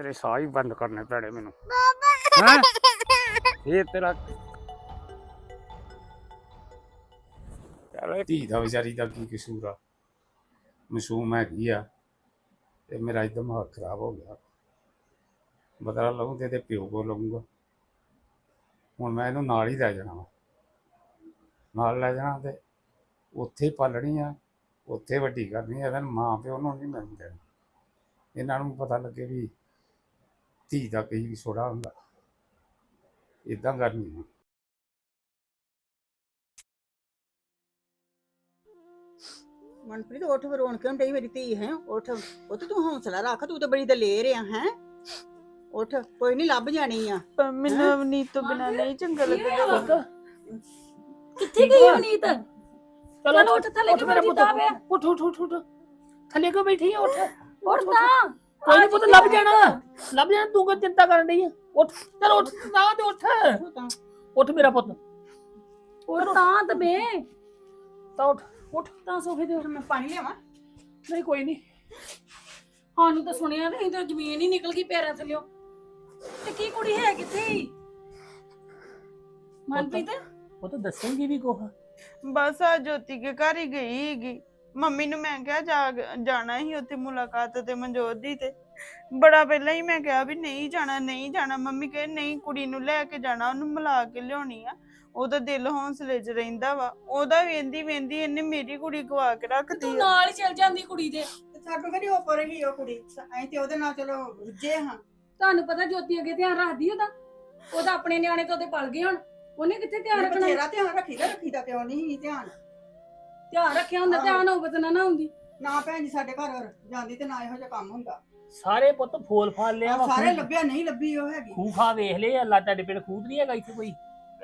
ਤੇਰੇ ਸਾਹ ਹੀ ਬੰਦ ਕਰਨੇ ਪੈਣੇ ਮੈਨੂੰ। ਹੈਂ? ਇਹ ਤੇਰਾ ਚਲੋ ਧੀ ਦਾ ਵਿਚਾਰੀ ਦਾ ਕੀ ਕਸੂਰ ਆ? ਮਾਸੂਮ ਹੈਗੀ ਆ ਤੇ ਮੇਰਾ ਇੱਕਦਮ ਦਿਮਾਗ ਖਰਾਬ ਹੋ ਗਿਆ। ਬਦਲਾ ਲਊਂ ਤੇ ਪਿਓ ਕੋ ਲਊਂਗਾ। ਹੁਣ ਮੈਂ ਇਹਨੂੰ ਨਾਲ ਹੀ ਲੈ ਜਾਣਾ ਵਾ। ਨਾਲ ਲੈ ਜਾਣਾ ਤੇ ਉੱਥੇ ਹੀ ਪਾਲਣੀ ਆ ਉੱਥੇ ਵੱਡੀ ਕਰਨੀ ਆ ਇਹਦਾ ਮਾਂ ਪਿਓ ਨੂੰ ਨਹੀਂ ਮਿਲਣ ਦੇਣਾ। ਇਹਨਾਂ ਨੂੰ ਪਤਾ ਲੱਗੇ ਵੀ ਧੀ ਦਾ ਕਈ ਵੀ ਸੋੜਾ ਹੁੰਦਾ। ਇਦਾਂ ਕਰਨੀ ਆ ਮਨਪ੍ਰੀਤ ਉੱਠ ਫਿਰ ਰੋਣ ਕਿਉਂ ਡਈ ਮੇਰੀ ਧੀ ਹੈ? ਉੱਠ। ਉੱਠ ਤੂੰ ਹੌਸਲਾ ਰੱਖ ਤੂੰ ਤਾਂ ਬੜੀ ਦਲੇਰ ਆ ਹੈ? ਉੱਠ। ਕੋਈ ਨਹੀਂ ਲੱਭ ਜਾਣੀ ਆ। ਪਰ ਮੈਨੂੰ ਅਵਨੀਤ ਤੋਂ ਬਿਨਾ ਨਹੀਂ ਚੰਗਾ ਲੱਗਦਾ। ਕਿੱਥੇ ਗਈ ਅਵਨੀਤ? ਚਲੋ ਉੱਠ ਥੱਲੇ ਕਿਉਂ ਮੇਰਾ ਬੈਠੀ ਵੇ ਉੱਠ ਉੱਠ ਉੱਠ ਥੱਲੇ ਕਿਉਂ ਬੈਠੀ ਹੈ ਉੱਠ। ਉੱਠ ਤਾਂ। ਕੋਈ ਨਹੀਂ ਪੁੱਤ ਲੱਭ ਜਾਣਾ। ਲੱਭ ਜਾਣਾ ਤੂੰ ਕਿਉਂ ਚਿੰਤਾ ਕਰਨ ਡਈ ਹੈ ਉੱਠ ਚਲ ਉੱਠ ਨਾ ਤੇ ਉੱਠ। ਉੱਠ ਤਾਂ ਮੇਰਾ ਪੁੱਤ। ਉੱਠ। ਤਾਂ ਦਬੇ ਤਾਂ ਉੱਠ ਉੱਠ। ਤਾਂ ਸੋਫੇ ਤੇ ਉੱਠ ਮੈਂ ਪਾਣੀ ਲਿਆਵਾਂ। ਨਹੀਂ ਕੋਈ ਨਹੀਂ ਸਾਨੂੰ ਤਾਂ ਸੁਣਿਆ ਤੇ ਇਧਰ ਜ਼ਮੀਨ ਹੀ ਨਿਕਲ ਗਈ ਪੈਰਾਂ ਥੱਲਿਓ। ਤੇ ਕੀ ਕੁੜੀ ਹੈ ਕਿੱਥੇ? ਈ? ਮਨਪ੍ਰੀਤ? ਉਹ ਤਾਂ ਦੱਸੇਂਗੀ ਵੀ ਕੋਹ ਬਸ ਆ ਜੋਤੀ ਕੇ ਘਰ ਹੀ ਗਈ ਹੈਗੀ। ਮੰਮੀ ਨੂੰ ਮੈਂ ਕਿਹਾ ਜਾ ਜਾਣਾ ਹੀ ਉੱਥੇ ਮੁਲਾਕਾਤ ਤੇ ਮਨਜੋਤ ਦੀ ਤੇ। ਬੜਾ ਪਹਿਲਾਂ ਹੀ ਮੈਂ ਕਿਹਾ ਵੀ ਨਹੀਂ ਜਾਣਾ ਨਹੀਂ ਜਾਣਾ। ਮੰਮੀ ਕਹੇ ਨਹੀਂ ਕੁੜੀ ਨੂੰ ਲੈ ਕੇ ਜਾਣਾ ਉਹਨੂੰ ਮਿਲਾ ਕੇ ਲਿਆਉਣੀ ਆ। ਉਹਦਾ ਦਿਲ ਹੌਸਲੇ 'ਚ ਰਹਿੰਦਾ ਵਾ। ਉਹਦਾ ਵੇਂਦੀ ਵੇਂਦੀ ਇਹਨੇ ਮੇਰੀ ਕੁੜੀ ਗਵਾ ਕੇ ਤੂੰ ਰੱਖਦੀ ਆ। ਨਾਲ ਹੀ ਚਲ ਜਾਂਦੀ ਕੁੜੀ ਦੇ। ਸਾਡੇ ਘਰੇ ਉੱਪਰ ਹੀ ਉਹ ਕੁੜੀ। ਐਂ ਤੇ ਉਹਦੇ ਨਾਲ ਚਲੋ ਰੁੱਝੇ ਹਾਂ। ਤੁਹਾਨੂੰ ਪਤਾ ਜੋਤੀ ਅੱਗੇ ਧਿਆਨ ਰੱਖਦੀ ਉਹਦਾ? ਉਹਦਾ ਆਪਣੇ ਨਿਆਣੇ ਤਾਂ ਉਹਦੇ ਪਲ ਗਏ ਹੁਣ। ਉਹਨੇ ਕਿੱਥੇ ਧਿਆਨ ਰੱਖਣਾ? ਤੇਰਾ ਧਿਆਨ ਰੱਖੀਦਾ ਰੱਖੀਦਾ ਕਿਉਂ ਨਹੀਂ ਧਿਆਨ। ਧਿਆਨ ਰੱਖਿਆ ਹੁੰਦਾ ਧਿਆਨ ਹੋਵੇ ਤਾਂ ਨਾ ਨਾ ਹੁੰਦੀ ਨਾ ਭੈਣ ਜੀ ਸਾਡੇ ਘਰ ਜਾਂਦੀ ਤੇ ਨਾ ਇਹੋ ਜਿਹਾ ਕੰਮ ਹੁੰਦਾ। ਸਾਰੇ ਪੁੱਤ ਫੋਲ ਫਾਲ ਲਿਆ ਵਾ ਸਾਰੇ ਲੱਭਿਆ ਨਹੀਂ ਲੱਭੀ ਉਹ ਹੈਗੀ। ਖੂਹ ਖਾ ਵੇਖ ਲਏ ਅੱਲਾ ਤੁਹਾਡੇ ਪਿੰਡ ਖੂਦ ਨਹੀਂ ਹੈਗਾ ਇੱਥੇ ਕੋਈ?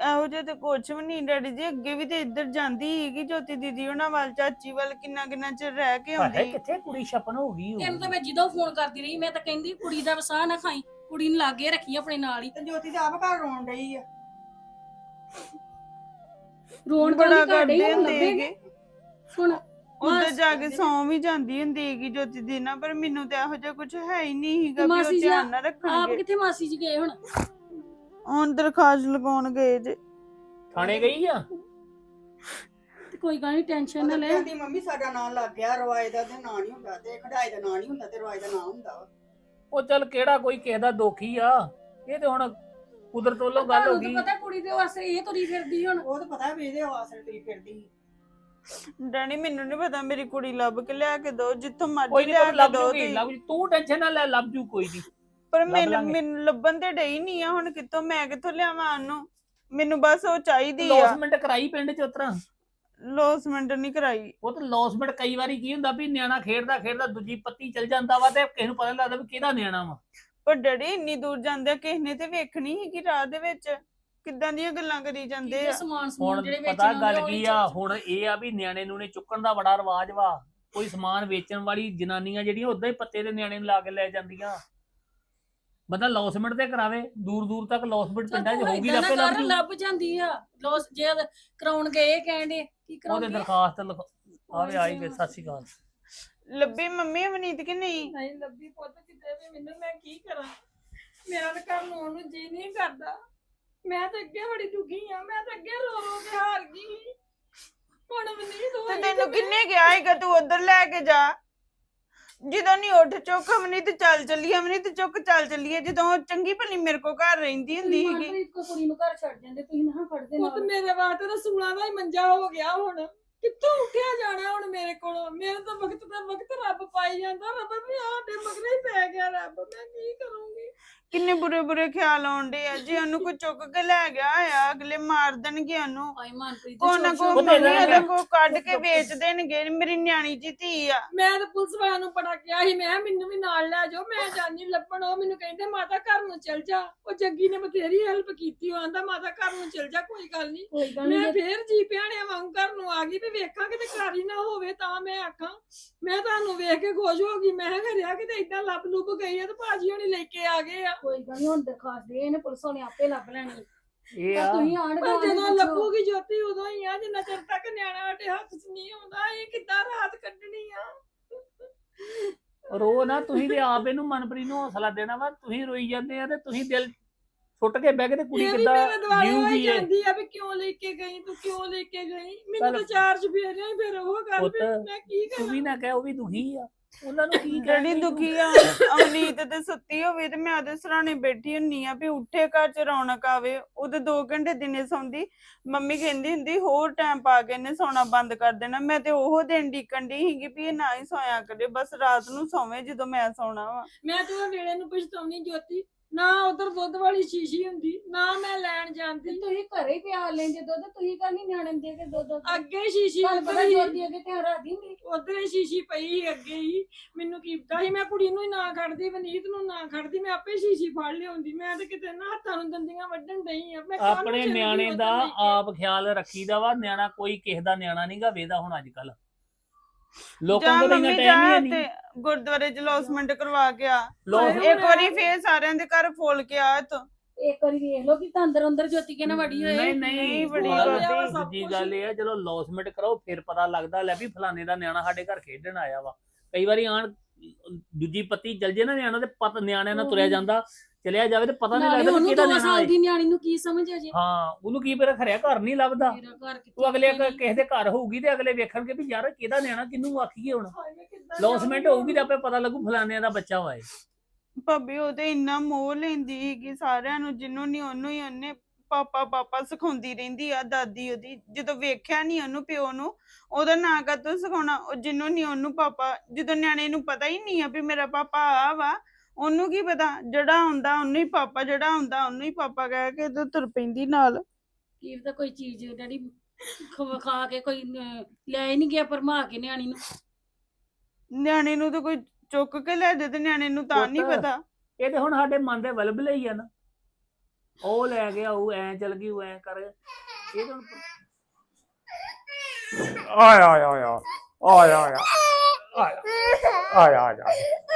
ਇਹੋ ਜਿਹਾ ਤੇ ਕੁਛ ਵੀ ਨਹੀਂ ਡੈਡੀ ਜੀ ਅੱਗੇ ਵੀ ਤੇ ਇੱਧਰ ਜਾਂਦੀ ਸੀਗੀ ਜੋਤੀ ਦੀਦੀ ਉਹਨਾਂ ਵੱਲ ਚਾਚੀ ਵੱਲ ਕਿੰਨਾ ਕਿੰਨਾ ਚਿਰ ਰਹਿ ਕੇ ਹੈ ਆਉਂਦੀ। ਕਿੱਥੇ ਕੁੜੀ ਛਪਨ ਹੋ ਗਈ ਇਹਨੂੰ ਤਾਂ। ਮੈਂ ਜਦੋਂ ਫੋਨ ਕਰਦੀ ਰਹੀ ਮੈਂ ਤਾਂ ਕਹਿੰਦੀ ਕੁੜੀ ਦਾ ਵਸਾਹ ਨਾ ਖਾਈ ਕੁੜੀ ਨੂੰ ਲਾਗੇ ਰੱਖੀ ਆਪਣੇ ਨਾਲ ਹੀ। ਤੇ ਜੋਤੀ ਤੇ ਆਪ ਘਰ ਰੋਣ ਡਈ ਆ। ਰੋਣ ਬੜਾ ਕਰਦੇ ਹੁੰਦੇ ਸੀਗੇ ਹੁਣ ਉੱਧਰ ਜਾ ਕੇ ਸੌਂ ਵੀ ਜਾਂਦੀ ਹੁੰਦੀ ਹੈਗੀ ਜੋਤੀ ਦੀ ਨਾ ਪਰ ਮੈਨੂੰ ਤੇ ਇਹੋ ਜਿਹਾ ਕੁਝ ਹੈ ਹੀ ਨਹੀਂ ਸੀਗਾ ਵੀ ਮਾਸੀ ਉਹ ਜੀ ਧਿਆਨ ਨਾ ਆਪ ਰੱਖਣਗੇ। ਕਿੱਥੇ ਮਾਸੀ ਜੀ ਗਏ ਹੁਣ? ਹੁਣ ਦਰਖਾਸਤ ਲਗਾਉਣ ਗਏ ਜੇ। ਥਾਣੇ ਗਈ ਆ? ਤੇ ਕੋਈ ਗੱਲ ਨਹੀਂ ਟੈਨਸ਼ਨ ਨਾ ਲੈ। ਕਹਿੰਦੀ ਮੰਮੀ ਸਾਡਾ ਨਾਂ ਲੱਗ ਗਿਆ ਰਵਾਏ ਦਾ ਤੇ ਨਾਂ ਨਹੀਂ ਹੁੰਦਾ ਤੇ ਖੜਾਈ ਦਾ ਨਾਂ ਨਹੀਂ ਹੁੰਦਾ ਤੇ ਰਵਾਏ ਦਾ ਨਾਂ ਹੁੰਦਾ ਵਾ। ਉਹ ਚੱਲ ਕਿਹੜਾ ਕੋਈ ਕਿਸੇ ਦਾ ਦੋਖੀ ਆ? ਇਹ ਤੇ ਹੁਣ ਕੁਦਰਤ ਵੱਲੋਂ ਗੱਲ ਹੋ ਤੁਹਾਨੂੰ ਗਈ। ਤਾਂ ਪਤਾ ਕੁੜੀ ਦੇ ਵਾਸਤੇ ਇਹ ਤੁਰੀ ਫਿਰਦੀ ਹੁਣ। ਉਹ ਤਾਂ ਪਤਾ ਵੀ ਇਹਦੇ ਆਸਰੇ ਤੁਰੀ ਫਿਰਦੀ। ਸੀ। ਡੈਡੀ ਮੈਨੂੰ ਨਹੀਂ ਪਤਾ ਮੇਰੀ ਕੁੜੀ ਲੱਭ ਕੇ ਲਿਆ ਕੇ ਦੋ ਜਿੱਥੋਂ ਕੋਈ ਮਰਜ਼ੀ ਨਹੀਂ ਲਿਆ ਕੇ ਲੱਭ ਦੋ ਜੂਗੀ ਤੁਸੀਂ। ਲੱਭ ਜੂ। ਤੂੰ ਟੈਨਸ਼ਨ ਨਾ ਲੈ ਲੱਭ ਜੂ ਕੋਈ ਨਹੀਂ ਪਰ ਮੈਨੂੰ ਲਾਂਗੇ। ਮੈਨੂੰ ਲੱਭਣ ਤੇ ਡਈ ਨਹੀਂ ਆ ਹੁਣ ਕਿੱਥੋਂ ਮੈਂ ਕਿੱਥੋਂ ਲਿਆਵਾਂ ਉਹਨੂੰ? ਮੈਨੂੰ ਬਸ ਉਹ ਚਾਹੀਦੀ ਆ। ਲੌਸਮੈਂਟ ਕਰਾਈ ਪਿੰਡ ਚ ਉਤਰਾ? ਲੋਸਮੈਂਟ ਨਹੀਂ ਕਰਾਈ। ਉਹ ਤਾਂ ਲੌਸਮੈਂਟ ਕਈ ਵਾਰੀ ਕੀ ਹੁੰਦਾ ਵੀ ਨਿਆਣਾ ਖੇਡਦਾ ਖੇਡਦਾ ਦੂਜੀ ਪੱਤੀ ਚਲ ਜਾਂਦਾ ਵਾ ਤੇ ਕਿਸੇ ਨੂੰ ਪਤਾ ਨੀ ਲੱਗਦਾ ਵੀ ਕਿਹਦਾ ਨਿਆਣਾ ਵਾ। ਪਰ ਡੈਡੀ ਇੰਨੀ ਦੂਰ ਜਾਂਦੇ ਕਿਸੇ ਨੇ ਤੇ ਵੇਖਣੀ ਸੀ ਕਿ ਰਾਹ ਦੇ ਵਿੱਚ। ਕਿੱਦਾਂ ਦੀਆਂ ਗੱਲਾਂ ਕਰੀ ਜਾਂਦੇ ਆ? ਸਮਾਨ ਸਮੂਨ ਹੁਣ ਜਿਹੜੇ ਵੇਚਣ ਪਤਾ ਗੱਲ ਕੀ ਆ ਹੁਣ ਇਹ ਆ ਵੀ ਨਿਆਣੇ ਨੂੰ ਨੇ ਚੁੱਕਣ ਦਾ ਬੜਾ ਰਿਵਾਜ ਵਾ। ਕੋਈ ਸਮਾਨ ਵੇਚਣ ਵਾਲੀ ਜਨਾਨੀਆਂ ਜਿਹੜੀਆਂ ਉਦਾਂ ਹੀ ਪੱਤੇ ਦੇ ਨਿਆਣੇ ਨੂੰ ਲਾ ਕੇ ਲੈ ਜਾਂਦੀਆਂ। ਬੰਦਾ ਲੌਸਮੈਂਟ ਤੇ ਕਰਾਵੇ ਦੂਰ ਦੂਰ ਤੱਕ ਲੌਸਮੈਂਟ ਪਿੰਡਾਂ 'ਚ ਹੋਊਗੀ ਲੱਭ ਜੂ ਲੱਭ ਜਾਂਦੀ ਆ। ਲੋਸ ਜੇ ਕਰਾਉਣ ਗਏ ਕਹਿੰਦੇ ਕੀ ਉਹਦੇ ਕਰਾਉਂਦੇ ਦਰਖਾਸਤ ਲਿਖ। ਆਵੇ ਆਈ ਗਏ ਸਤਿ ਸ਼੍ਰੀ ਅਕਾਲ। ਲੱਭੀ ਮੰਮੀ ਅਵਨੀਤ ਕਿ ਨਹੀਂ? ਨਹੀਂ ਲੱਭੀ ਪੁੱਤ ਕਿਤੇ ਵੀ ਮੈਨੂੰ ਮੈਂ ਕੀ ਕਰਾਂ? ਮੇਰਾ ਤਾਂ ਘਰ ਨੂੰ ਉਹਨੂੰ ਜੀ ਨਹੀਂ ਕਰਦਾ। ਮੈਂ ਤਾਂ ਅੱਗੇ ਬੜੀ ਦੁਖੀ ਆ ਮੈਂ ਤਾਂ ਅੱਗੇ ਰੋ ਰੋ ਕੇ ਹਾਰ ਗਈ ਹੁਣ ਵੀ ਨਹੀਂ ਤੇ ਰੋਈ ਤੈਨੂੰ ਕਿੰਨੇ ਕਿਹਾ ਹੈਗਾ ਤੂੰ ਉਧਰ ਲੈ ਕੇ ਜਾ। ਜਦੋਂ ਨਹੀਂ ਉੱਠ ਚੁੱਕ ਅਵਨੀਤ ਤੇ ਚੱਲ ਚੱਲੀਏ ਅਵਨੀਤ ਚੁੱਕ ਚੱਲ ਚੱਲੀਏ ਜਦੋਂ ਉਹ ਚੰਗੀ ਭਲੀ ਮੇਰੇ ਕੋ ਘਰ ਰਹਿੰਦੀ ਹੁੰਦੀ ਸੀਗੀ। ਮਨਪ੍ਰੀਤ ਕੋ ਕੁੜੀ ਨੂੰ ਘਰ ਛੱਡ ਜਾਂਦੇ ਤੁਸੀਂ ਨਾ ਫੜਦੇ ਪੁੱਤ ਨਾਲ। ਮੇਰੇ ਵਾਸਤੇ ਤਾਂ ਸੂਲਾਂ ਦਾ ਹੀ ਮੰਜਾ ਹੋ ਗਿਆ ਹੁਣ। ਕਿੱਥੋਂ ਉੱਠਿਆ ਜਾਣਾ ਹੁਣ ਮੇਰੇ ਕੋਲੋਂ? ਮੇਰੇ ਤਾਂ ਵਕਤ ਦਾ ਵਕਤ ਰੱਬ ਪਾਈ ਜਾਂਦਾ ਰੱਬ ਵੀ ਆਡੇ ਮਗਰੇ ਹੀ ਪੈ ਗਿਆ ਰੱਬ। ਮੈਂ ਕੀ ਕਰੂੰਗੀ? ਕਿੰਨੇ ਬੁਰੇ ਬੁਰੇ ਖਿਆਲ ਆਉਂਦੇ ਆ? ਜੇ ਉਹਨੂੰ ਕੋਈ ਚੁੱਕ ਕੇ ਲੈ ਗਿਆ ਆ ਅਗਲੇ ਮਾਰ ਦੇਣਗੇ ਉਹਨੂੰ। ਆਈ ਮਨਪ੍ਰੀਤ ਕੋ ਨਾ ਕੋ ਮੰਮੀ ਉਹਦੇ। ਕੋ ਕੱਢ ਕੇ ਵੇਚ ਦੇਣਗੇ ਮੇਰੀ ਨਿਆਣੀ ਜੀ ਧੀ ਆ। ਮੈਂ ਤਾਂ ਪੁਲਿਸ ਵਾਲਿਆਂ ਨੂੰ ਬੜਾ ਕਿਹਾ ਸੀ ਮੈਂ ਮੈਨੂੰ ਵੀ ਨਾਲ ਲੈ ਜਾਓ ਮੈਂ ਜਾਨੀ ਲੱਭਣ ਉਹ ਮੈਨੂੰ ਕਹਿੰਦੇ ਮਾਤਾ ਘਰ ਨੂੰ ਚਲ ਜਾ। ਉਹ ਜੱਗੀ ਨੇ ਬਥੇਰੀ ਹੈਲਪ ਕੀਤੀ ਉਹ ਆਂਦਾ ਮਾਤਾ ਘਰ ਨੂੰ ਚਲ ਜਾ ਕੋਈ ਗੱਲ ਨਹੀਂ ਮੈਂ ਫੇਰ ਜੀ ਭਿਆਣਿਆਂ ਵਾਂਗ ਘਰ ਨੂੰ ਆ ਗਈ ਵੀ ਵੇਖਾਂ ਕਿਤੇ ਘਰ ਹੀ ਨਾ ਹੋਵੇ ਤਾਂ ਮੈਂ ਆਖਾਂ। ਮੈਂ ਤੁਹਾਨੂੰ ਵੇਖ ਕੇ ਖੁਸ਼ ਹੋ ਗਈ ਮੈਂ ਕਿਹਾ ਘਰਿਆ ਕਿਤੇ ਇਦਾਂ ਲੱਭ ਲੁੱਭ ਗਈ ਆ ਤੇ ਭਾਜੀ ਹੋਣੀ ਲੈ ਕੇ ਆ ਗਏ ਆ। ਕੋਈ ਗੱਲ ਨਹੀਂ ਹੁਣ ਦਰਖਾਸਤ ਦੇ ਇਹਨੇ ਪੁਲਿਸ ਵਾਲੇ ਆਪੇ ਲੱਭ ਲੈਣੀ। ਇਹ ਪਰ ਆ। ਤੁਸੀਂ ਆਣ ਪਰ ਜਦੋਂ ਲੱਭੂਗੀ ਜੋਤੀ ਉਦੋਂ ਹੀ ਆ ਜਿੰਨਾ ਚਿਰ ਤੱਕ ਨਿਆਣਾ ਸਾਡੇ ਹੱਥ 'ਚ ਨਹੀਂ ਆਉਂਦਾ ਇਹ ਕਿੱਦਾਂ ਰਾਤ ਕੱਢਣੀ ਆ? ਰੋ ਨਾ ਤੁਸੀਂ ਤੇ ਆਪ ਇਹਨੂੰ ਮਨਪ੍ਰੀਤ ਨੂੰ ਹੌਸਲਾ ਦੇਣਾ ਵਾ ਤੁਸੀਂ ਰੋਈ ਜਾਂਦੇ ਆ ਤੇ ਤੁਸੀਂ ਦਿਲ ਸੁੱਟ ਕੇ ਬਹਿ ਕੇ ਤੇ ਕੁੜੀ ਇਹ ਵੀ ਕਿੱਦਾਂ ਮੇਰੇ ਦੁਆਲੇ ਹੋਈ ਜੀਊਗੀ ਇਹ? ਜਾਂਦੀ ਆ ਵੀ ਕਿਉਂ ਲੈ ਕੇ ਗਈ ਤੂੰ ਕਿਉਂ ਲੈ ਕੇ ਗਈ? ਮੈਨੂੰ ਚੱਲ। ਤਾਂ ਚਾਰਜ ਫੇਰਿਆ ਹੀ ਫਿਰ ਉਹ ਗੱਲ ਪੁੱਤ, ਵੀ ਮੈਂ ਕੀ ਤੂੰ ਕਰਾਂ ਵੀ ਨਾ ਕਹਿ ਉਹ ਵੀ ਦੁਖੀ ਆ। ਉਹਨਾਂ ਨੂੰ ਕੀ ਜਿਹੜੀ ਤੂੰ? ਦੁਖੀ ਆ। ਅਮਨੀਤ ਤੇ ਸੁੱਤੀ ਹੋਵੇ ਤੇ ਮੈਂ ਉਹਦੇ ਸਰਾਣੇ ਬੈਠੀ ਹੁੰਨੀ ਆ ਵੀ ਉੱਠੇ ਘਰ ਚ ਰੌਣਕ ਆਵੇ। ਉਹਦੇ 2 ਘੰਟੇ ਦਿਨੇ ਸੌਂਦੀ। ਮੰਮੀ ਕਹਿੰਦੀ ਹੁੰਦੀ ਹੋਰ ਟਾਈਮ ਪਾ ਕੇ ਇਹਨੇ ਸੌਣਾ ਬੰਦ ਕਰ ਦੇਣਾ। ਮੈਂ ਤੇ ਉਹ ਦਿਨ ਡੀਕਣ ਦੀ ਸੀਗੀ ਵੀ ਇਹ ਨਾ ਹੀ ਸੋਇਆ ਕਰੇ। ਬਸ ਰਾਤ ਨੂੰ ਸੌਵੇਂ ਜਦੋਂ ਮੈਂ ਸੌਣਾ ਵਾ। ਮੈਂ ਤੇ ਉਹ ਵੇਲੇ ਨੂੰ ਪਛਤਾਉਣੀ ਜੋਤੀ। ਨਾ ਉਧਰ ਦੁੱਧ ਵਾਲੀ ਸ਼ੀਸ਼ੀ ਹੁੰਦੀ ਨਾ ਮੈਂ ਲੈਣ ਤੇ ਜਾਂਦੀ ਤੁਸੀਂ ਘਰੇ ਹੀ ਪਿਆ ਲੈਂਦੇ ਦੁੱਧ ਤੁਸੀਂ ਤਾਂ ਨਹੀਂ ਨਿਆਣੇ ਨੂੰ ਦੇ ਕੇ ਦੁੱਧ ਅੱਗੇ ਸ਼ੀਸ਼ੀ ਤੁਹਾਨੂੰ ਪਤਾ ਹੀ ਜੋਤੀ ਅੱਗੇ ਧਿਆਨ ਰੱਖਦੀ ਹੁੰਦੀ। ਉਧਰ ਹੀ ਸ਼ੀਸ਼ੀ ਪਈ ਸੀ ਅੱਗੇ ਹੀ। ਮੈਨੂੰ ਕੀ ਪਤਾ ਸੀ ਮੈਂ ਕੁੜੀ ਨੂੰ ਹੀ ਨਾ ਖੜਦੀ ਵਨੀਤ ਨੂੰ ਨਾ ਖੜਦੀ ਮੈਂ ਆਪੇ ਸ਼ੀਸ਼ੀ ਫੜ ਲਿਆਉਂਦੀ। ਮੈਂ ਤੇ ਕਿਤੇ ਨਾ ਹੱਥਾਂ ਨੂੰ ਦੰਦੀਆਂ ਵੱਢਣ ਡਈ ਆ। ਮੈਂ ਕਾਹਨੂੰ ਆਪਣੇ ਚੱਲੀ ਨਿਆਣੇ ਉੱਧਰ ਦਾ ਲੈ ਕੇ? ਆਪ ਖਿਆਲ ਰੱਖੀਦਾ ਵਾ ਨਿਆਣਾ ਕੋਈ ਕਿਸੇ ਦਾ ਨਿਆਣਾ ਨਹੀਂਗਾ ਵੇਦਾ ਹੁਣ ਅੱਜ ਕੱਲ ਲੋਕਾਂ ਕੋਲ ਇੰਨਾ ਟਾਈਮ ਹੀ ਤੇ ਨਹੀਂ। ਗੁਰਦੁਆਰੇ ਚ ਲੌਸਮੈਂਟ ਕਰਵਾ ਕੇ ਆ। ਲੋਕ ਇੱਕ ਵਾਰੀ ਫੇਰ ਸਾਰਿਆਂ ਦੇ ਘਰ ਫੋਲ ਕੇ ਆ ਤੂੰ ਇੱਕ ਵਾਰੀ ਵੇਖ ਲਓ ਕਿ ਤਾਂ ਅੰਦਰ ਅੰਦਰ ਜੋਤੀ ਕੇ ਨਾ ਵੜੀ ਹੋਏ। ਨਹੀਂ ਨਹੀਂ, ਬੜੀ ਗੱਲ ਦੂਜੀ ਗੱਲ ਇਹ ਆ ਜਦੋਂ ਲੌਸਮੈਂਟ ਕਰੋ ਫਿਰ ਪਤਾ ਲੱਗਦਾ ਲੈ ਵੀ ਫਲਾਣੇ ਦਾ ਨਿਆਣਾ ਸਾਡੇ ਘਰ ਖੇਡਣ ਆਇਆ ਵਾ। ਕਈ ਵਾਰੀ ਆਣ ਦੂਜੀ ਪੱਤੀ ਚਲ ਜੇ ਨਾ ਨਿਆਣਾ ਤੇ ਪਤ ਨਿਆਣਿਆਂ ਨਾਲ ਤੁਰਿਆ। ਜਾਂਦਾ ਚਲਿਆ ਜਾਵੇ ਤੇ ਪਤਾ ਨਹੀਂ ਲੱਗਦਾ ਵੀ ਉਹਨੂੰ ਕਿਹਦਾ 2 ਨਿਆਣਾ ਸਾਲ ਹੈ ਦੀ ਨਿਆਣੀ ਨੂੰ ਕੀ ਸਮਝ ਆ ਜੇ? ਹਾਂ ਉਹਨੂੰ ਕੀ ਪਤਾ ਖਰਿਆ ਘਰ ਨਹੀਂ ਲੱਭਦਾ। ਮੇਰਾ ਘਰ ਕਿੱਥੇ ਉਹ ਅਗਲੇ ਕ- ਕਿਸੇ ਦੇ ਘਰ ਹੋਊਗੀ ਤੇ ਅਗਲੇ ਵੇਖਣਗੇ ਵੀ ਯਾਰ ਕਿਹਦਾ ਨਿਆਣਾ ਕਿਹਨੂੰ ਆਖੀਏ ਹੁਣ। ਲੌਸਮੈਂਟ ਹੋਊਗੀ ਤੇ ਆਪੇ ਪਤਾ ਲੱਗੂ ਫਲਾਣਿਆਂ ਦਾ ਬੱਚਾ ਵਾ ਇਹ। ਭਾਬੀ ਉਹ ਤੇ ਇੰਨਾ ਮੋਹ ਲੈਂਦੀ ਸੀਗੀ ਸਾਰਿਆਂ ਨੂੰ ਜਿਹਨੂੰ ਨਹੀਂ ਉਹਨੂੰ ਹੀ ਉਹਨੇ ਪਾਪਾ ਪਾਪਾ ਸਿਖਾਉਂਦੀ ਰਹਿੰਦੀ ਆ ਦਾਦੀ ਉਹਦੀ। ਜਦੋਂ ਵੇਖਿਆ ਨਹੀਂ ਉਹਨੂੰ ਪਿਓ ਨੂੰ ਉਹਦਾ ਨਾਂ ਕਾਤੋਂ ਸਿਖਾਉਣਾ? ਉਹ ਜਿਹਨੂੰ ਨਹੀਂ ਉਹਨੂੰ ਪਾਪਾ ਜਦੋਂ ਨਿਆਣੇ ਨੂੰ ਪਤਾ ਹੀ ਨਹੀਂ ਆ ਵੀ ਮੇਰਾ ਪਾਪਾ ਆ ਵਾ ਉਹਨੂੰ ਕੀ ਪਤਾ ਜਿਹੜਾ ਹੁੰਦਾ ਉਹਨੂੰ ਹੀ ਪਾਪਾ ਜਿਹੜਾ ਹੁੰਦਾ ਉਹਨੂੰ ਹੀ ਪਾਪਾ ਕਹਿ ਕੇ ਤੇ ਤੁਰ ਪੈਂਦੀ ਨਾਲ। ਕੀ ਤਾਂ ਕੋਈ ਚੀਜ਼ ਡੈਡੀ ਖਵਾ ਖਾ ਕੇ ਕੋਈ ਲੈ ਹੀ ਨਹੀਂ ਗਿਆ ਪਰਮਾ ਕੇ ਨਿਆਣੀ ਨੂੰ। ਨਿਆਣੇ ਨੂੰ ਤਾਂ ਕੋਈ ਚੁੱਕ ਕੇ ਲੈ ਦੇ ਤੇ ਨਿਆਣੇ ਨੂੰ ਤਾਂ ਨਹੀਂ ਪੁੱਤ, ਪਤਾ। ਇਹ ਤੇ ਹੁਣ ਸਾਡੇ ਮਨ ਦੇ ਵਲਬਲੇ ਹੀ ਆ ਨਾ। ਉਹ ਲੈ ਗਿਆ ਉਹ ਐ ਚਲ ਗਈ ਉਹ ਐ ਕਰ। ਇਹ ਤਾਂ ਹੁਣ ਆਇਆ ਆਇਆ ਆਇਆ ਆਇਆ ਆਇਆ। ਆਇਆ। ਆਇਆ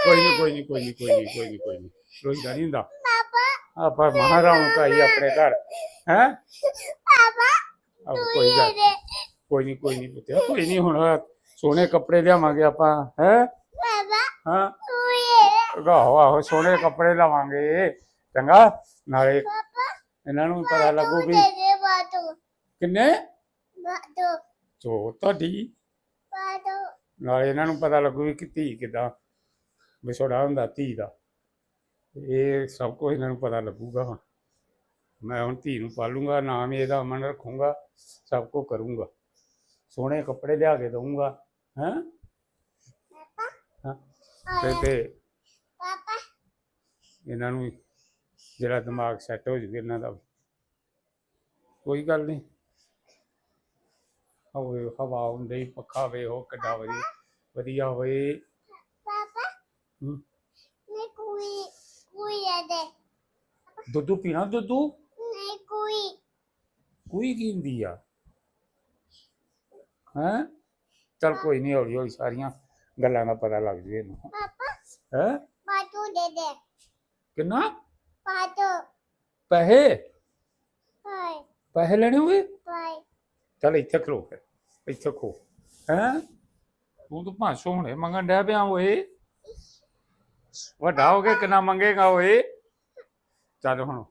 ਕੋਈ ਨਹੀਂ ਕੋਈ ਨਹੀਂ ਕੋਈ ਨਹੀਂ ਕੋਈ ਨਹੀਂ ਕੋਈ ਨਹੀਂ ਕੋਈ ਨਹੀਂ ਰੋਈਦਾ ਨਹੀਂ ਹੁੰਦਾ। ਪਾਪਾ। ਆਪਾਂ ਮਹਾਰਾਉਂ ਕਾਈ ਆਪਣੇ ਘਰ। ਹੈ? ਪਾਪਾ ਕੋਈ ਗੱਲ ਕੋਈ ਨਹੀਂ ਕੋਈ ਨਹੀਂ ਪੁੱਤਿਆ ਕੋਈ ਨਹੀਂ ਹੁਣ ਸੋਹਣੇ ਕੱਪੜੇ ਲਿਆਵਾਂਗੇ ਆਪਾਂ ਹੈ? ਹਾਂ? ਆਹੋ ਆਹੋ ਸੋਹਣੇ ਕੱਪੜੇ ਲਵਾਂਗੇ। ਚੰਗਾ ਨਾਲੇ ਇਹਨਾਂ ਨੂੰ ਪਤਾ ਲੱਗੂ ਵੀ ਕਿੰਨੇ? ਸੋ ਤੁਹਾਡੀ। ਨਾਲੇ ਇਹਨਾਂ ਨੂੰ ਪਤਾ ਲੱਗੂ ਵੀ ਕਿ ਧੀ ਕਿਦਾਂ ਵਿਛੋੜਾ ਹੁੰਦਾ ਧੀ ਦਾ। ਇਹ ਸਭ ਕੁਝ ਇਹਨਾਂ ਨੂੰ ਪਤਾ ਲੱਗੂਗਾ ਹੁਣ। ਮੈਂ ਹੁਣ ਧੀ ਨੂੰ ਪਾਲੂੰਗਾ ਨਾਮ ਇਹਦਾ ਅਮਨ ਰੱਖੂੰਗਾ ਸਭ ਕੁਝ ਕਰੂੰਗਾ। ਸੋਹਣੇ ਕੱਪੜੇ ਲਿਆ ਕੇ ਦਊਂਗਾ ਹੈਂ? ਹਾਂ ਤੇ ਤੇ ਇਹਨਾਂ ਨੂੰ ਜਿਹੜਾ ਦਿਮਾਗ ਸੈੱਟ ਹੋ ਜੂਗਾ ਇਹਨਾਂ ਦਾ। ਕੋਈ ਗੱਲ ਨਹੀਂ। ਹੋਵੇ ਹਵਾ ਹੁੰਦੇ ਹੀ ਪੱਖਾ ਵੇ ਉਹ ਕਿੱਡਾ ਵਧੀਆ ਵਧੀਆ ਹੋਏ ਹੂੰ। ਦੁੱਧੂ ਪੀਣਾ ਦੁੱਧੂ? ਕੋਈ। ਕੀ ਹੁੰਦੀ ਆ? ਹੈਂ? ਚਲ ਕੋਈ ਨਹੀਂ ਹੌਲੀ ਹੌਲੀ ਸਾਰੀਆਂ ਗੱਲਾਂ ਦਾ ਪਤਾ ਲੱਗ ਜੂ ਇਹਨੂੰ। ਹੈ? ਕਿੰਨਾ? ਪੈਸੇ? ਪੈਸੇ ਲੈਣੇ ਹੋਏ। ਚੱਲ ਇੱਥੇ ਖਲੋ ਫਿਰ ਇੱਥੇ ਖੋ ਹੈ ਤੂੰ ਤਾਂ 500 ਹੁਣੇ ਮੰਗਣ ਡਿਆ ਪਿਆ ਓਏ। ਵੱਡਾ ਹੋ। ਕੇ ਕਿੰਨਾ ਮੰਗੇਗਾ ਓਏ? ਚੱਲ ਹੁਣ।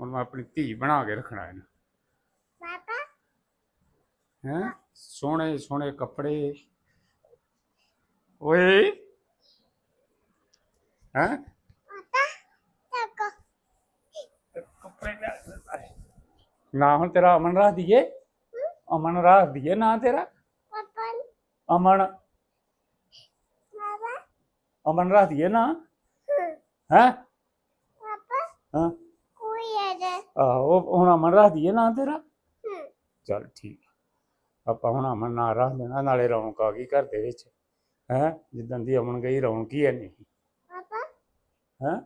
ਹੁਣ ਮੈਂ ਆਪਣੀ ਧੀ ਬਣਾ ਕੇ ਰੱਖਣਾ ਇਹਨੂੰ। ਹੈ? ਸੋਹਣੇ ਸੋਹਣੇ ਕੱਪੜੇ। ਓਏ। ਹੈ ਕੱਪੜੇ ਲੈ ਨਾ ਹੁਣ ਤੇਰਾ ਅਮਨ ਰੱਖ ਦਈਏ। ਅਮਨ ਰੱਖ ਦਈਏ ਨਾ ਤੇਰਾ। ਅਮਨ। ਅਮਨ ਰੱਖ ਦਈਏ ਨਾ। ਹੈ। ਹਾਂ? ਆਹੋ ਹੁਣ ਅਮਨ ਰੱਖ ਦਈਏ ਨਾ ਤੇਰਾ। ਚੱਲ ਠੀਕ। ਆਪਾਂ ਹੁਣ ਅਮਨ ਨਾ ਰੱਖ ਦੇਣਾ ਨਾਲੇ ਰੌਣਕ ਆ ਗਈ ਘਰ ਦੇ ਵਿੱਚ। ਹੈ? ਜਿੱਦਾਂ ਦੀ ਅਮਨ ਗਈ ਰੌਣਕ ਹੀ ਹੈ? ਨਹੀਂ ਹੈ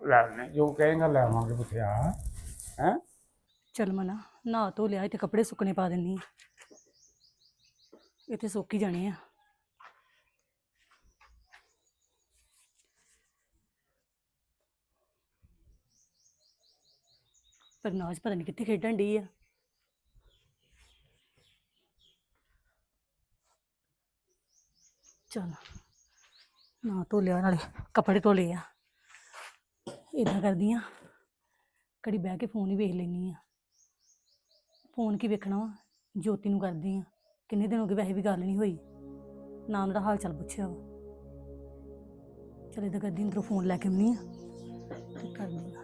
ਲੈ ਜੋ ਕਹੇਗਾ ਲੈ ਆਵਾਂਗੇ ਬੁੱਧਿਆ ਹੈ? ਚਲ ਮਨਾ, ਨਹਾ ਧੋ ਲਿਆ ਤੇ ਕੱਪੜੇ ਸੁੱਕਣੇ ਪਾ ਦਿੰਨੀ ਆ। ਇਹ ਤੇ ਸੁੱਕ ਹੀ ਜਾਣੇ ਆ। ਪਰ ਨਾਜ ਪਤਾ ਨਹੀਂ ਕਿੱਥੇ ਖੇਡਣ ਡਈ ਆ। ਚੱਲ ਨਾ ਧੋ ਲਿਆ, ਨਾਲੇ ਕੱਪੜੇ ਧੋ ਲਏ ਆ। ਇਦਾਂ ਕਰਦੀ ਆ। ਘੜੀ ਬਹਿ ਕੇ ਫੋਨ ਹੀ ਵੇਖ ਲੈਣੀ ਆ ਫੋਨ ਕੀ ਵੇਖਣਾ ਵਾ? ਜੋਤੀ ਨੂੰ ਕਰਦੀ ਆ ਕਿੰਨੇ ਦਿਨ ਹੋ ਗਏ ਵੈਸੇ ਵੀ ਗੱਲ ਨਹੀਂ ਹੋਈ। ਨਾ ਉਹਦਾ ਹਾਲ ਚਾਲ ਪੁੱਛਿਆ ਵਾ। ਚਲ ਇਦਾਂ ਕਰਦੀ ਅੰਦਰੋਂ ਫੋਨ ਲੈ ਕੇ ਆਉਣੀ ਆ ਤੇ ਕਰਦੀ ਆ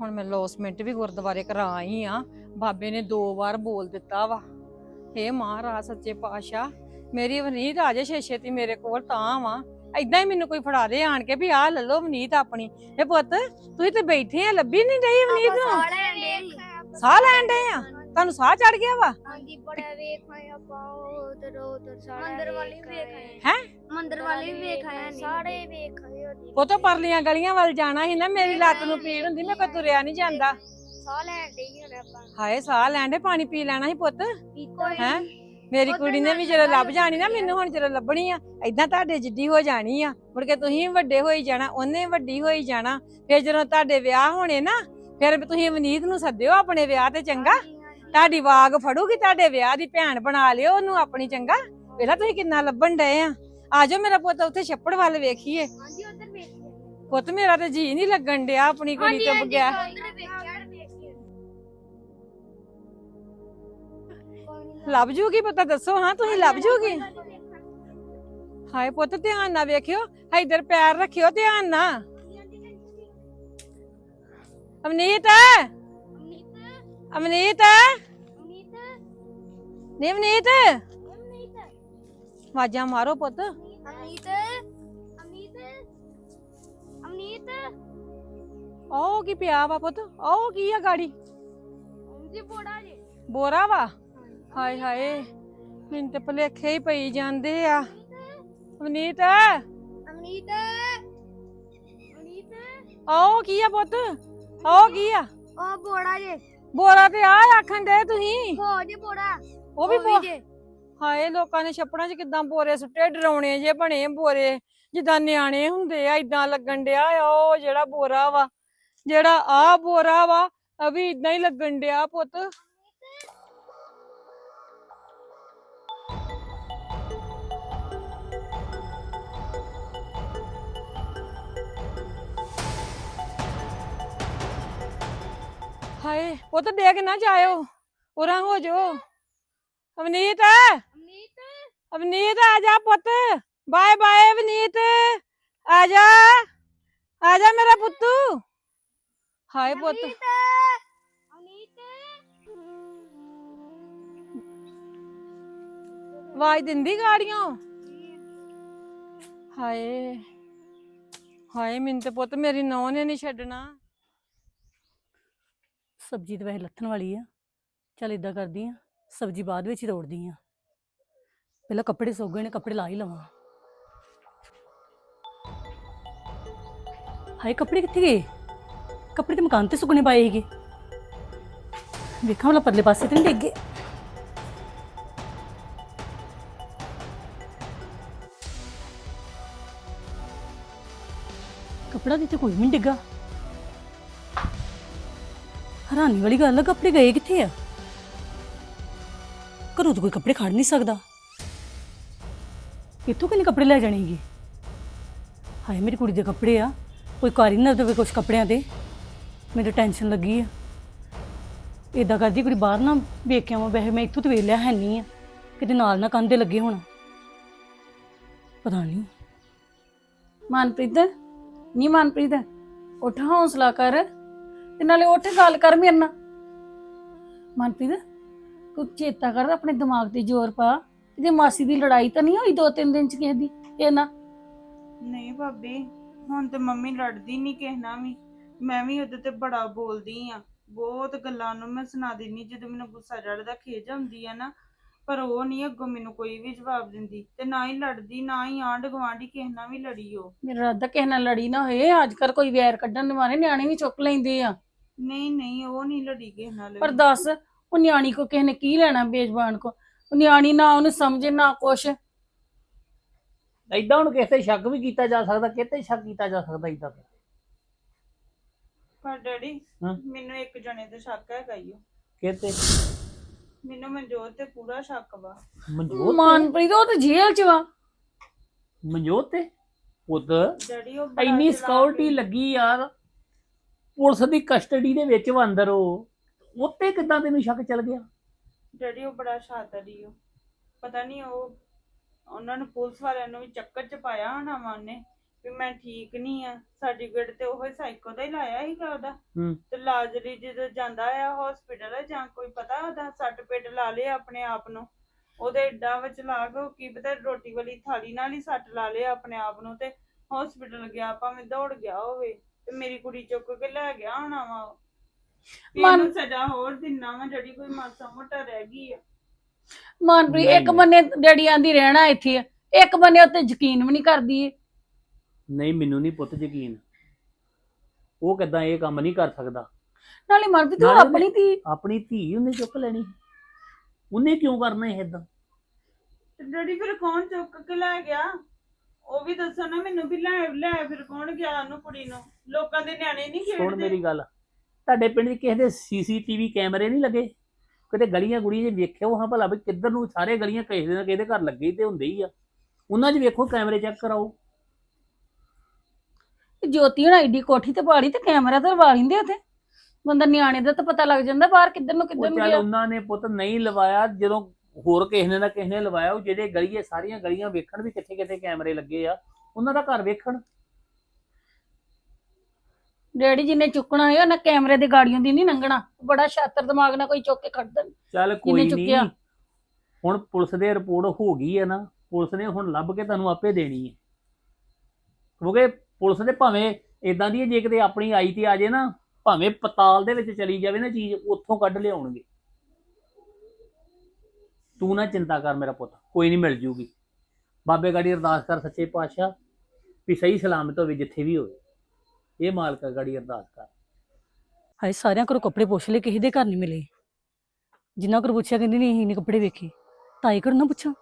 ਹੁਣ ਮੈਂ ਲੌਸਮੈਂਟ ਵੀ ਗੁਰਦੁਆਰੇ ਕਰਾ ਆਈ ਆ ਬਾਬੇ ਨੇ ਦੋ ਵਾਰ ਬੋਲ ਦਿੱਤਾ ਵਾ। ਹੇ ਮਹਾਰਾਜ, ਸੱਚੇ ਪਾਤਸ਼ਾਹ, ਮੇਰੀ ਵਨੀਤ ਆ ਜੇ ਛੇਤੀ ਮੇਰੇ ਕੋਲ ਤਾਂ ਵਾ। ਐਦਾਂ ਹੀ ਮੈਨੂੰ ਕੋਈ ਫੜਾ ਦੇ ਆਣ ਕੇ ਵੀ ਆਹ ਲੈ ਲਓ ਵਨੀਤ ਆਪਣੀ। ਇਹ ਪੁੱਤ ਤੁਸੀਂ ਤੇ ਬੈਠੇ ਆ ਲੱਭੀ ਨਹੀਂ ਰਹੀ ਵਨੀਤ ਨੂੰ? ਸਾਹ ਲੈਣ ਡੇ ਆ? ਤੁਹਾਨੂੰ ਸਾਹ ਚੜ ਗਿਆ ਵਾ? ਹਾਂਜੀ ਬੜਾ ਵੇਖ ਆਏ ਆਪਾਂ ਉਧਰ ਉਧਰ ਸਾਰੇ ਮੰਦਰ ਵਾਲੀ ਵੇਖ ਆਏ। ਹੈਂ? ਮੰਦਰ ਵਾਲੀ ਵੇਖ ਆਏ ਸਾਰੇ ਵੇਖ ਆਏ ਉਹਦੀ ਉਹ ਤਾਂ ਪਰਲੀਆਂ ਗਲੀਆਂ ਵੱਲ ਜਾਣਾ ਸੀ ਨਾ ਮੇਰੀ ਲੱਤ ਨੂੰ ਪੀੜ ਹੁੰਦੀ ਮੈਂ ਕੋਈ ਤੁਰਿਆ ਨਹੀਂ ਜਾਂਦਾ। ਸਾਹ ਲੈਣ ਦੇ ਹੀ ਹੁਣ ਆਪਾਂ। ਹਾਏ ਸਾਹ ਲੈਣ ਦੇ ਪਾਣੀ ਪੀ ਲੈਣਾ ਸੀ ਪੁੱਤ? ਪੀਤਾ ਹੈਂ? ਮੇਰੀ ਕੁੜੀ ਨੇ ਵੀ ਜਦੋਂ ਲੱਭ ਜਾਣੀ ਨਾ ਮੈਨੂੰ ਹੁਣ ਜਦੋਂ ਲੱਭਣੀ ਆ ਐਦਾਂ ਤੁਹਾਡੇ ਜਿੱਡੀ ਹੋ ਜਾਣੀ ਆ। ਮੁੜ ਕੇ ਤੁਸੀਂ ਵੀ ਵੱਡੇ ਹੋਈ ਜਾਣਾ ਉਹਨੇ ਵੱਡੀ ਹੋਈ ਜਾਣਾ। ਫਿਰ ਜਦੋਂ ਤੁਹਾਡੇ ਵਿਆਹ ਹੋਣੇ ਨਾ ਫਿਰ ਤੁਸੀਂ ਵਨੀਤ ਨੂੰ ਸੱਦਿਓ ਆਪਣੇ ਵਿਆਹ ਤੇ ਚੰਗਾ। ਤੁਹਾਡੀ ਵਾਗ ਫੜੂਗੀ ਤੁਹਾਡੇ ਵਿਆਹ ਦੀ ਭੈਣ ਬਣਾ ਲਿਓ ਉਹਨੂੰ ਆਪਣੀ ਚੰਗਾ। ਪਹਿਲਾਂ ਤੁਸੀਂ ਕਿੰਨਾ ਲੱਭਣ ਡਏ ਆ। ਆਜੋ ਮੇਰਾ ਪੁੱਤ ਉੱਥੇ ਛੱਪੜ ਵੱਲ ਵੇਖੀਏ। ਪੁੱਤ ਮੇਰਾ ਤੇ ਜੀ ਨਹੀਂ ਲੱਗਣ ਡਿਆ ਆਪਣੀ ਕੁੜੀ ਤੋਂ ਬਗੈਰ। ਲੱਭ ਜੂਗੀ ਪਤਾ ਦੱਸੋ ਹਾਂ ਤੁਸੀਂ ਲੱਭ ਜੂਗੀ ਹਾਏ ਪੁੱਤ ਧਿਆਨ ਨਾਲ ਵੇਖਿਓ ਇਧਰ ਪੈਰ ਰੱਖਿਓ ਧਿਆਨ ਨਾਲ ਅਮਨੀਤ ਅਮਨੀਤ ਅਮਨੀਤ ਅਮਨੀਤ ਨੀ ਅਮਨੀਤ ਅਮਨੀਤ ਆਵਾਜ਼ਾਂ ਮਾਰੋ ਪੁੱਤ ਅਮਨੀਤ ਅਮਨੀਤ ਅਮਨੀਤ ਉਹ ਕੀ ਪਿਆ ਵਾ ਪੁੱਤ ਉਹ ਕੀ ਆ ਗਾੜੀ ਜੀ ਬੋੜਾ ਜੀ ਬੋਰਾ ਵਾ ਹਾਏ ਹਾਏ ਮੈਨੂੰ ਤੇ ਭੁਲੇਖੇ ਹੀ ਪਈ ਜਾਂਦੇ ਆ। ਅਮਨੀਤ ਅਮਨੀਤ ਅਮਨੀਤ ਉਹ ਕੀ ਆ ਪੁੱਤ? ਉਹ ਕੀ ਆ? ਉਹ ਬੋੜਾ ਜੀ। ਬੋਰਾ ਤੇ ਆ ਆਖਣ ਦੇ ਤੁਸੀਂ? ਹੋ ਜੀ ਬੋੜਾ। ਉਹ ਵੀ ਬੋ- ਜੀ। ਹਾਏ ਲੋਕਾਂ ਨੇ ਛੱਪੜਾਂ 'ਚ ਕਿਦਾਂ ਬੋਰੇ ਸੁੱਟੇ ਡਰਾਉਣੇ ਜੇ ਬਣੇ ਬੋਰੇ। ਜਿੱਦਾਂ ਨਿਆਣੇ ਹੁੰਦੇ ਆ ਇਦਾਂ ਲੱਗਣ ਡਿਆ ਆ ਉਹ ਜਿਹੜਾ ਬੋਰਾ ਵਾ ਜਿਹੜਾ ਆ ਬੋਰਾ ਵਾ ਵੀ ਇਦਾਂ ਹੀ ਲੱਗਣ ਡਿਆ ਪੁੱਤ। ਹਾਏ ਪੁੱਤ ਡੇਗ ਨਾ ਜਾਇਓ। ਉਰਾਂ ਹੋ ਜਾਓ। ਅਵਨੀਤ ਅਮਨੀਤ ਅਵਨੀਤ ਆ ਜਾ ਪੁੱਤ। Bye bye Avneet. ਆ ਜਾ। ਆ ਜਾ ਮੇਰਾ ਪੁੱਤੂ। ਹਾਏ ਪੁੱਤ। ਆਵਾਜ਼ ਦਿੰਦੀ ਗਾੜੀਆਂ ਹਾਏ ਹਾਏ ਮੈਨੂੰ ਤੇ ਪੁੱਤ ਮੇਰੀ ਨੌਂ ਨੇ ਨਹੀਂ ਛੱਡਣਾ। ਸਬਜ਼ੀ ਤਾਂ ਵੈਸੇ ਲੱਥਣ ਵਾਲੀ ਆ। ਚੱਲ ਇਦਾਂ ਕਰਦੀ ਆ, ਸਬਜ਼ੀ ਬਾਅਦ ਵਿੱਚ ਹੀ ਤੋੜਦੀ ਆ। ਪਹਿਲਾਂ ਕੱਪੜੇ ਸੁੱਕ ਗਏ ਨੇ, ਕੱਪੜੇ ਲਾ ਹੀ ਲਵਾਂ। ਹਾਏ, ਕੱਪੜੇ ਕਿੱਥੇ ਗਏ? ਕੱਪੜੇ ਤੇ ਮਕਾਨ ਤੇ ਸੁੱਕਣੇ ਪਾਏ ਸੀਗੇ। ਵੇਖਾਂ ਵਾਲਾ ਪਰਲੇ ਪਾਸੇ ਤੇ ਨਹੀਂ ਡਿੱਗ। ਗਏ ਕੱਪੜਾ ਤੇ ਕੋਈ ਵੀ ਨਹੀਂ ਡਿੱਗਾ। ਹੈਰਾਨੀ ਵਾਲੀ ਗੱਲ ਆ, ਕੱਪੜੇ ਗਏ ਕਿੱਥੇ ਆ? ਘਰੋਂ ਤਾਂ ਕੋਈ ਕੱਪੜੇ ਖੜ ਨਹੀਂ ਸਕਦਾ। ਇੱਥੋਂ ਕਿੰਨੇ ਕੱਪੜੇ ਲੈ ਜਾਣੇਗੇ? ਹਾਏ, ਮੇਰੀ ਕੁੜੀ ਦੇ ਕੱਪੜੇ ਆ, ਕੋਈ ਕਰ ਹੀ ਨਾ ਦੇਵੇ ਕੁਛ ਕੱਪੜਿਆਂ ਤੇ। ਮੈਨੂੰ ਟੈਨਸ਼ਨ ਲੱਗੀ ਆ। ਇਦਾਂ ਕਰਦੀ ਕੁੜੀ ਬਾਹਰ ਨਾ ਵੇਖ ਕੇ ਆਵਾਂ, ਵੈਸੇ ਮੈਂ ਇੱਥੋਂ ਤੇ ਵੇਖ ਹੈ ਨਹੀਂ ਆ। ਕਿਤੇ ਨਾਲ ਨਾ ਕੰਧ ਦੇ ਲੱਗੇ ਹੋਣ। ਪਤਾ ਨਹੀਂ। ਮਨਪ੍ਰੀਤ, ਨੀ ਮਨਪ੍ਰੀਤ, ਉੱਠ ਹੌਸਲਾ ਕਰ। ਤੇ ਨਾਲੇ ਉੱਠ ਗੱਲ ਕਰ ਮੇਰੇ ਨਾਲ। ਮਨਪ੍ਰੀਤ ਤੂੰ ਚੇਤਾ ਕਰ ਆਪਣੇ ਦਿਮਾਗ ਤੇ ਜ਼ੋਰ ਪਾ। ਜੇ ਮਾਸੀ ਦੀ ਲੜਾਈ ਤਾਂ ਨਹੀਂ ਹੋਈ ਦੋ ਤਿੰਨ ਦਿਨ ਚ ਕਿਸੇ ਦੀ ਇਹ ਨਾ। ਨਹੀਂ ਭਾਬੀ ਹੁਣ ਤੇ ਮੰਮੀ ਲੜਦੀ ਨਹੀਂ ਕਿਸੇ ਨਾਲ ਵੀ। ਮੈਂ ਵੀ ਉਹਦੇ ਤੇ ਬੜਾ ਬੋਲਦੀ ਆ। ਬਹੁਤ ਗੱਲਾਂ ਨੂੰ ਮੈਂ ਸੁਣਾ ਦਿੰਦੀ ਜਦੋਂ ਮੈਨੂੰ ਗੁੱਸਾ ਚੜਦਾ ਖੇਜ ਆਉਂਦੀ ਆ ਨਾ। ਪਰ ਉਹ ਨਹੀਂ ਅੱਗੋਂ ਮੈਨੂੰ ਕੋਈ ਵੀ ਜਵਾਬ ਦਿੰਦੀ। ਤੇ ਨਾ ਹੀ ਲੜਦੀ ਨਾ ਹੀ ਆਂਢ ਗੁਆਂਢੀ ਕਿਸੇ ਨਾਲ ਵੀ ਲੜੀ ਉਹ। ਮੇਰਾ ਰਾਦਾ ਕਿਸੇ ਨਾਲ ਲੜੀ ਨਾ ਹੋਏ। ਅੱਜ ਕੱਲ ਕੋਈ ਵੈਰ ਕੱਢਣ ਦੇ ਮਾਰੇ ਨਿਆਣੇ ਵੀ ਚੁੱਕ ਲੈਂਦੇ ਆ। ਨਹੀਂ ਨਹੀਂ ਉਹ ਨਹੀਂ ਲੜੀ ਕਿਸੇ ਨਾਲ। ਪਰ। ਦੱਸ ਉਹ ਨਿਆਣੀ ਕੋ ਕਿਸੇ ਨੇ ਕੀ ਲੈਣਾ ਬੇਜ਼ਬਾਨ ਕੋ? ਉਹ ਨਿਆਣੀ ਨਾ ਉਹਨੂੰ ਸਮਝੇ ਨਾ ਕੁਛ। ਏਦਾਂ ਹੁਣ ਕਿਸੇ ਤੇ ਸ਼ੱਕ ਵੀ ਕੀਤਾ ਜਾ ਸਕਦਾ ਕਿਤੇ ਸ਼ੱਕ ਕੀਤਾ ਜਾ ਸਕਦਾ ਤੇ। ਪਰ ਡੈਡੀ ਹਾਂ। ਮੈਨੂੰ ਇੱਕ ਜਣੇ ਤੇ ਸ਼ੱਕ ਹੈਗਾ ਈ ਓ। ਕਿਤੇ? ਮੈਨੂੰ ਮਨਜੋਤ ਤੇ ਪੂਰਾ ਸ਼ੱਕ ਵਾ। ਮਨਜੋਤ ਤੇ- ਮਨਪ੍ਰੀਤ ਉਹ ਤਾਂ ਜੇਲ੍ਹ 'ਚ ਵਾ। ਮਨਜੋਤ ਤੇ? ਪੁੱਤ ਡੈਡੀ ਉਹ ਬੜਾ ਇੰਨੀ ਚਲਾਕ ਸਿਕਿਉਰਿਟੀ। ਲੱਗੀ ਯਾਰ। ਪੁਲਿਸ ਦੀ ਕਸਟਡੀ ਦੇ ਵਿੱਚ ਵਾ ਅੰਦਰ ਉਹ ਉੱਤੇ ਕਿੱਦਾਂ ਤੈਨੂੰ ਸ਼ੱਕ ਚੱਲ ਗਿਆ? ਡੈਡੀ ਉਹ ਬੜਾ ਸ਼ਾਤਰੀ ਉਹ। ਪਤਾ ਨਹੀਂ ਉਹ ਉਹਨਾਂ ਨੂੰ ਪੁਲਿਸ ਵਾਲਿਆਂ ਨੂੰ ਵੀ ਚੱਕਰ ਚ ਪਾਇਆ ਹੋਣਾ ਵਾ ਉਹਨੇ ਵੀ ਮੈਂ ਠੀਕ ਨਹੀਂ ਆ ਸਰਟੀਫਿਕੇਟ ਤੇ ਉਹ ਸਾਈਕੋ ਦਾ ਹੀ ਲਾਇਆ ਸੀਗਾ ਉਹਦਾ। ਹੂੰ। ਤੇ ਲਾਜ ਲਈ ਜਦੋਂ ਜਾਂਦਾ ਆ ਹਸਪੀਟਲ ਜਾਂ ਕੋਈ ਪਤਾ ਉਹਦਾ ਸੱਟ ਪੇਟ ਲਾ ਲਿਆ ਆਪਣੇ ਆਪ ਨੂੰ। ਉਹਦੇ ਏਡਾ ਵਿੱਚ ਲਾ ਕੇ ਉਹ ਕੀ ਪਤਾ ਰੋਟੀ ਵਾਲੀ ਥਾਲੀ ਨਾਲ ਹੀ ਸੱਟ ਲਾ ਲਿਆ ਆਪਣੇ ਆਪ ਨੂੰ ਤੇ ਹਸਪੀਟਲ ਗਿਆ ਭਾਵੇਂ ਦੌੜ ਗਿਆ ਹੋਵੇ। ਤੇ ਮੇਰੀ ਕੁੜੀ ਚੁੱਕ ਕੇ ਲੈ ਗਿਆ ਹੋਣਾ ਵਾ। ਉਹ। ਮਨ- ਇਹਨੂੰ ਸਜ਼ਾ ਹੋਰ ਦਿਨਾ ਵਾ ਜਿਹੜੀ ਕੋਈ ਮਾਸਾ ਮੋਟਾ ਰਹਿ ਗਈ ਆ। ਮਨਪ੍ਰੀਤ ਨਹੀਂ, ਇੱਕ ਨਹੀਂ। ਬੰਨੇ ਡੈਡੀ ਆਂਦੀ ਰਹਿਣਾ ਇੱਥੇ। ਆ ਇੱਕ ਬੰਨੇ ਉੱਤੇ ਯਕੀਨ ਵੀ ਨਹੀਂ ਕਰਦੀ ਨਹੀਂ ਮੈਨੂੰ ਨਹੀਂ ਪੁੱਤ ਯਕੀਨ। ਉਹ ਕਿੱਦਾਂ ਇਹ ਕੰਮ ਨਹੀਂ ਕਰ ਸਕਦਾ? ਨਾਲੇ ਮਨਪ੍ਰੀਤ ਉਹ ਨਾਲੇ ਆਪਣੀ ਧੀ। ਆਪਣੀ ਧੀ ਉਹਨੇ ਚੁੱਕ ਲੈਣੀ। ਉਹਨੇ ਕਿਉਂ ਕਰਨਾ ਇਹ ਇਦਾਂ ਤੇ ਡੈਡੀ ਫਿਰ ਕੌਣ ਚੁੱਕ ਕੇ ਲੈ ਗਿਆ? ਉਹ ਵੀ ਦੱਸੋ ਨਾ ਮੈਨੂੰ ਵੀ ਲੈ ਲੈ ਫਿਰ ਕੌਣ ਗਿਆ ਉਹਨੂੰ ਕੁੜੀ ਨੂੰ? ਲੋਕਾਂ ਦੇ ਨਿਆਣੇ ਨਹੀਂ ਸੁਣ ਖੇਡਦੇ। ਮੇਰੀ ਗੱਲ। ਤੁਹਾਡੇ ਪਿੰਡ 'ਚ ਕਿਸੇ ਦੇ ਸੀਸੀਟੀਵੀ ਕੈਮਰੇ ਨਹੀਂ ਲੱਗੇ? ਕਿਤੇ ਗਲੀਆਂ ਗੁੜੀਆਂ 'ਚ ਵੇਖਿਓ ਹਾਂ ਭਲਾ ਵੀ ਕਿੱਧਰ ਨੂੰ ਸਾਰੇ ਗਲੀਆਂ ਕਿਸੇ ਦੇ ਨਾ ਕਿਸੇ ਦੇ ਘਰ ਲੱਗੇ ਤੇ ਹੁੰਦੇ ਹੀ ਆ। ਉਹਨਾਂ 'ਚ ਵੇਖੋ ਕੈਮਰੇ ਚੈੱਕ ਕਰਾਓ। ਜੋਤੀ ਹੁਣ ਐਡੀ ਕੋਠੀ ਤੇ ਪਾੜੀ ਤੇ ਕੈਮਰਾ ਤੇ ਲਵਾ ਲਿੰਦੇ ਉੱਥੇ। ਬੰਦਾ ਨਿਆਣੇ ਦਾ ਤਾਂ ਪਤਾ ਲੱਗ ਜਾਂਦਾ ਬਾਹਰ ਕਿੱਧਰ ਨੂੰ ਕਿੱਧਰ ਨੂੰ ਚੱਲ ਗਿਆ। ਉਹਨਾਂ ਨੇ ਪੁੱਤ ਨਹੀਂ ਲਵਾਇਆ ਜਦੋਂ ਹੋਰ ਕਿਸੇ ਨੇ ਨਾ ਕਿਸੇ ਨੇ ਲਵਾਇਆ ਉਹ ਜਿਹੜੇ ਗਲੀਏ ਸਾਰੀਆਂ ਗਲੀਆਂ ਵੇਖਣ ਵੀ ਕਿੱਥੇ ਕਿੱਥੇ ਕੈਮਰੇ ਲੱਗੇ ਆ। ਉਹਨਾਂ ਦਾ ਘਰ ਵੇਖਣ। ਡੈਡੀ ਜਿੰਨੇ ਚੁੱਕਣਾ ਹੈ ਉਹਨਾਂ ਕੈਮਰੇ ਦੇ ਗਾੜੀਆਂ ਦੀ ਨਹੀਂ ਲੰਘਣਾ ਬੜਾ ਸ਼ਾਤਰ ਦਿਮਾਗ ਨਾਲ ਕੋਈ ਚੁੱਕ ਕੇ ਕੱਢ ਦੇਣ ਚੱਲ ਕੋਈ ਨਹੀਂ। ਚੁੱਕਿਆ? ਹੁਣ ਪੁਲਿਸ ਦੇ ਰਿਪੋਰਟ ਹੋ ਗਈ ਹੈ ਨਾ ਪੁਲਿਸ ਨੇ ਹੁਣ ਲੱਭ ਕੇ ਤੁਹਾਨੂੰ ਆਪੇ ਦੇਣੀ ਹੈ। ਕਿਉਂਕਿ ਪੁਲਿਸ ਦੇ ਭਾਵੇਂ ਇਦਾਂ ਦੀ ਹੈ, ਜੇ ਕਿਤੇ ਆਪਣੀ ਆਈ ਤੇ ਆ ਜੇ ਨਾ ਭਾਵੇਂ ਪਤਾਲ ਦੇ ਵਿੱਚ ਚਲੀ ਜਾਵੇ ਨਾ ਚੀਜ਼ ਉੱਥੋਂ ਕੱਢ ਲਿਆਉਣਗੇ। ਤੂੰ ਨਾ ਚਿੰਤਾ ਕਰ ਮੇਰਾ ਪੁੱਤ, ਕੋਈ ਨਹੀਂ ਮਿਲ ਜੂਗੀ। ਬਾਬੇ ਗਾੜੀ ਅਰਦਾਸ ਕਰ ਸੱਚੇ ਪਾਤਸ਼ਾਹ, ਵੀ ਸਹੀ ਸਲਾਮਤ ਹੋਵੇ ਜਿੱਥੇ ਵੀ ਹੋਵੇ। ਇਹ ਮਾਲਕਾ ਗਾੜੀ ਅਰਦਾਸ ਕਰ। ਹਾਏ, ਸਾਰਿਆਂ ਕੋਲ ਕੱਪੜੇ ਪੁੱਛ ਲਏ, ਕਿਸੇ ਦੇ ਘਰ ਨਹੀਂ ਮਿਲੇ। ਜਿੰਨਾ ਕੋਲ ਪੁੱਛਿਆ ਕਹਿੰਦੀ ਨਹੀਂ, ਅਸੀਂ ਨਹੀਂ ਕੱਪੜੇ ਵੇਖੇ। ਤਾਈ ਕੋਲ ਨਾ ਪੁੱਛਾਂ?